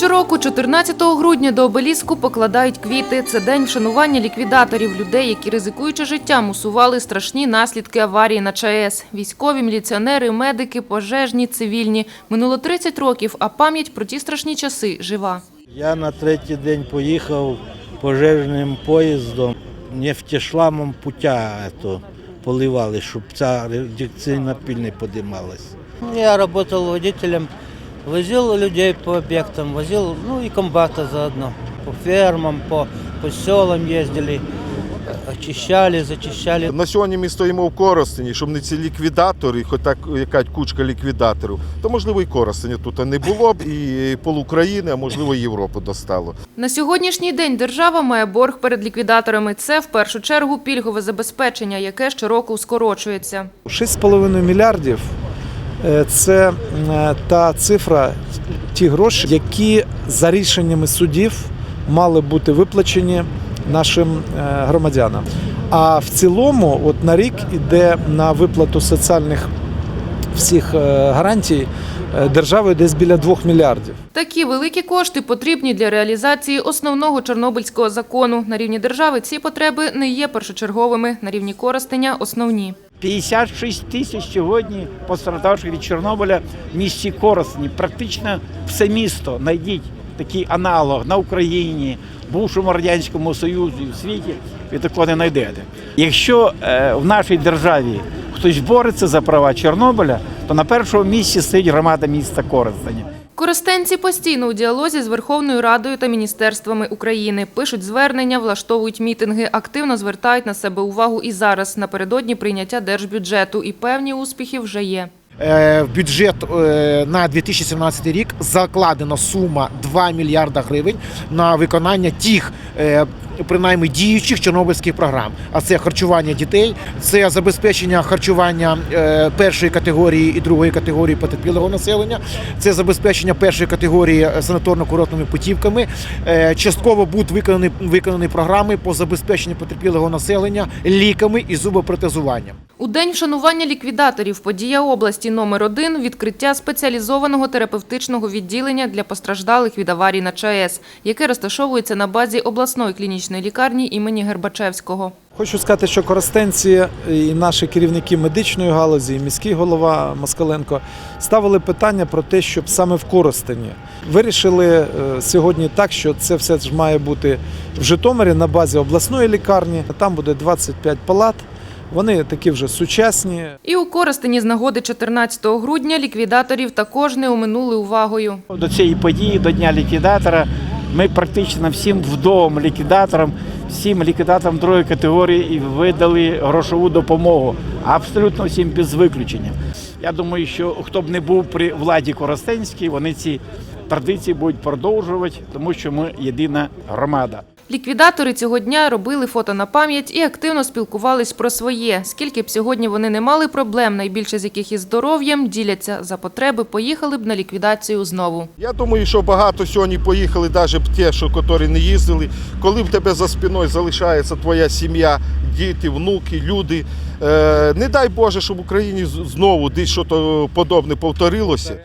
Щороку, 14 грудня, до обеліску покладають квіти. Це день вшанування ліквідаторів, людей, які ризикуючи життям, усували страшні наслідки аварії на ЧАЕС. Військові, міліціонери, медики, пожежні, цивільні. Минуло 30 років, а пам'ять про ті страшні часи жива. Я на третій день поїхав пожежним поїздом, нефтешламом путя ето, поливали, щоб ця радіаційна піль не подималась. Я работал водителем, возил людей по объектам, возил, ну и комбата заодно. По фермам, по, по селам ездили, очищали, зачищали. На сьогодні ми стоїмо в Коростені, щоб не ці ліквідатори, хоч так якась кучка ліквідаторів, то можливо і Коростені тут не було б, і пол України, а можливо і Європу достало. На сьогоднішній день держава має борг перед ліквідаторами. Це в першу чергу пільгове забезпечення, яке щороку скорочується. 6,5 мільярдів це е, та цифра, ті гроші, які за рішеннями судів мали бути виплачені нашим е, громадянам. А в цілому, от на рік іде на виплату соціальних всіх е, гарантій е, державою десь біля 2 мільярдів. Такі великі кошти потрібні для реалізації основного Чорнобильського закону. На рівні держави ці потреби не є першочерговими. На рівні Коростеня – основні. 56 тисяч сьогодні постраждавших від Чорнобиля в місті Коростені. Практично все місто знайдіть такий аналог на Україні, бувшому радянському Союзі, в світі. Ви такого не знайдете. Якщо е, в нашій державі хтось бореться за права Чорнобиля, то на першому місці стоїть громада міста Коростеня. Коростенці постійно у діалозі з Верховною Радою та міністерствами України. Пишуть звернення, влаштовують мітинги, активно звертають на себе увагу і зараз, напередодні прийняття держбюджету. І певні успіхи вже є. Е, В бюджет е, на 2017 рік закладена сума 2 мільярда гривень на виконання тих, е, принаймні діючих чорнобильських програм. А це харчування дітей, це забезпечення харчування е, першої категорії і другої категорії потерпілого населення, це забезпечення першої категорії е, санаторно-курортними путівками. Е, Частково будуть виконані виконані програми по забезпеченню потерпілого населення ліками і зубопротезуванням. У день вшанування ліквідаторів подія області номер один відкриття спеціалізованого терапевтичного відділення для постраждалих від аварій на ЧАЕС, яке розташовується на базі обласної клінічної лікарні імені Гербачевського. Хочу сказати, що коростенці і наші керівники медичної галузі, і міський голова Москаленко ставили питання про те, щоб саме в Коростені вирішили е, сьогодні так, що це все ж має бути в Житомирі на базі обласної лікарні. Там буде 25 палат. Вони такі вже сучасні. І у Коростені з нагоди 14 грудня ліквідаторів також не оминули увагою. До цієї події, до Дня ліквідатора, ми практично всім вдовам ліквідаторам, всім ліквідаторам другої категорії видали грошову допомогу. Абсолютно всім без виключення. Я думаю, що хто б не був при владі Коростенській, вони ці традиції будуть продовжувати, тому що ми єдина громада. Ліквідатори цього дня робили фото на пам'ять і активно спілкувались про своє. Скільки б сьогодні вони не мали проблем, найбільше з яких із здоров'ям, діляться за потреби, поїхали б на ліквідацію знову. Я думаю, що багато сьогодні поїхали, навіть ті, що котрі не їздили. Коли в тебе за спиною залишається твоя сім'я, діти, внуки, люди. Е, не дай Боже, щоб в Україні знову десь щось подобне повторилося.